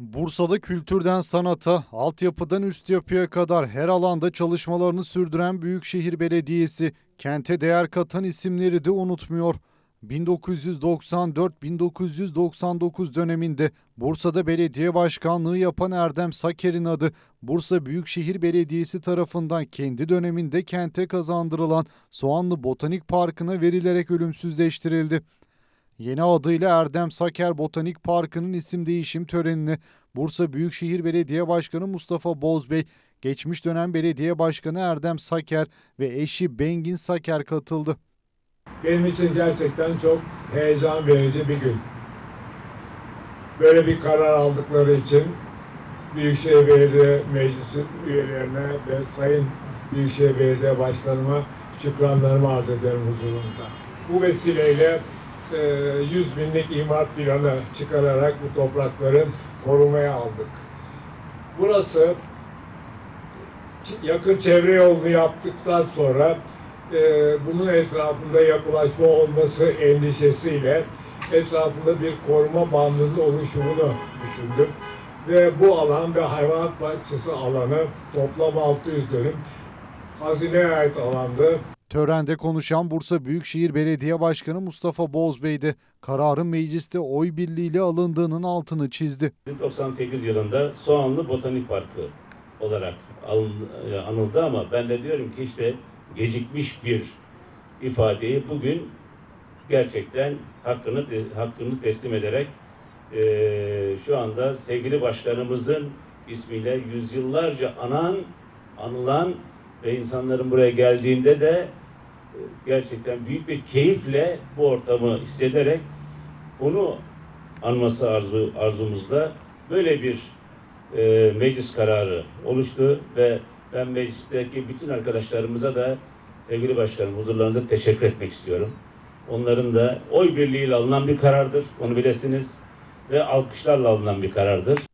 Bursa'da kültürden sanata, altyapıdan üst yapıya kadar her alanda çalışmalarını sürdüren Büyükşehir Belediyesi, kente değer katan isimleri de unutmuyor. 1994-1999 döneminde Bursa'da belediye başkanlığı yapan Erdem Saker'in adı Bursa Büyükşehir Belediyesi tarafından kendi döneminde kente kazandırılan Soğanlı Botanik Parkı'na verilerek ölümsüzleştirildi. Yeni adıyla Erdem Saker Botanik Parkı'nın isim değişim törenine Bursa Büyükşehir Belediye Başkanı Mustafa Bozbey, geçmiş dönem belediye başkanı Erdem Saker ve eşi Bengin Saker katıldı. Benim için gerçekten çok heyecan verici bir gün. Böyle bir karar aldıkları için Büyükşehir Belediye Meclisi üyelerine ve Sayın Büyükşehir Belediye Başkanıma şükranlarımı arz ederim huzurunda. Bu vesileyle 100 binlik imar planı çıkararak bu toprakların korumaya aldık. Burası yakın çevre yolunu yaptıktan sonra e, bunun etrafında yapılaşma olması endişesiyle etrafında bir koruma bandının oluşumunu düşündüm. Ve bu alan ve hayvanat bahçesi alanı toplam 600 dönüm hazineye ait alandı. Törende konuşan Bursa Büyükşehir Belediye Başkanı Mustafa Bozbey de kararın mecliste oy birliğiyle alındığının altını çizdi. 98 yılında Soğanlı Botanik Parkı olarak e, anıldı ama ben de diyorum ki işte gecikmiş bir ifadeyi bugün gerçekten hakkını hakkını teslim ederek e, şu anda sevgili başkanımızın ismiyle yüzyıllarca anan, anılan ve insanların buraya geldiğinde de e, gerçekten büyük bir keyifle bu ortamı hissederek onu anması arzu arzumuzda böyle bir e, meclis kararı oluştu ve ben meclisteki bütün arkadaşlarımıza da sevgili başkanım huzurlarınıza teşekkür etmek istiyorum. Onların da oy birliğiyle alınan bir karardır. Onu bilesiniz ve alkışlarla alınan bir karardır.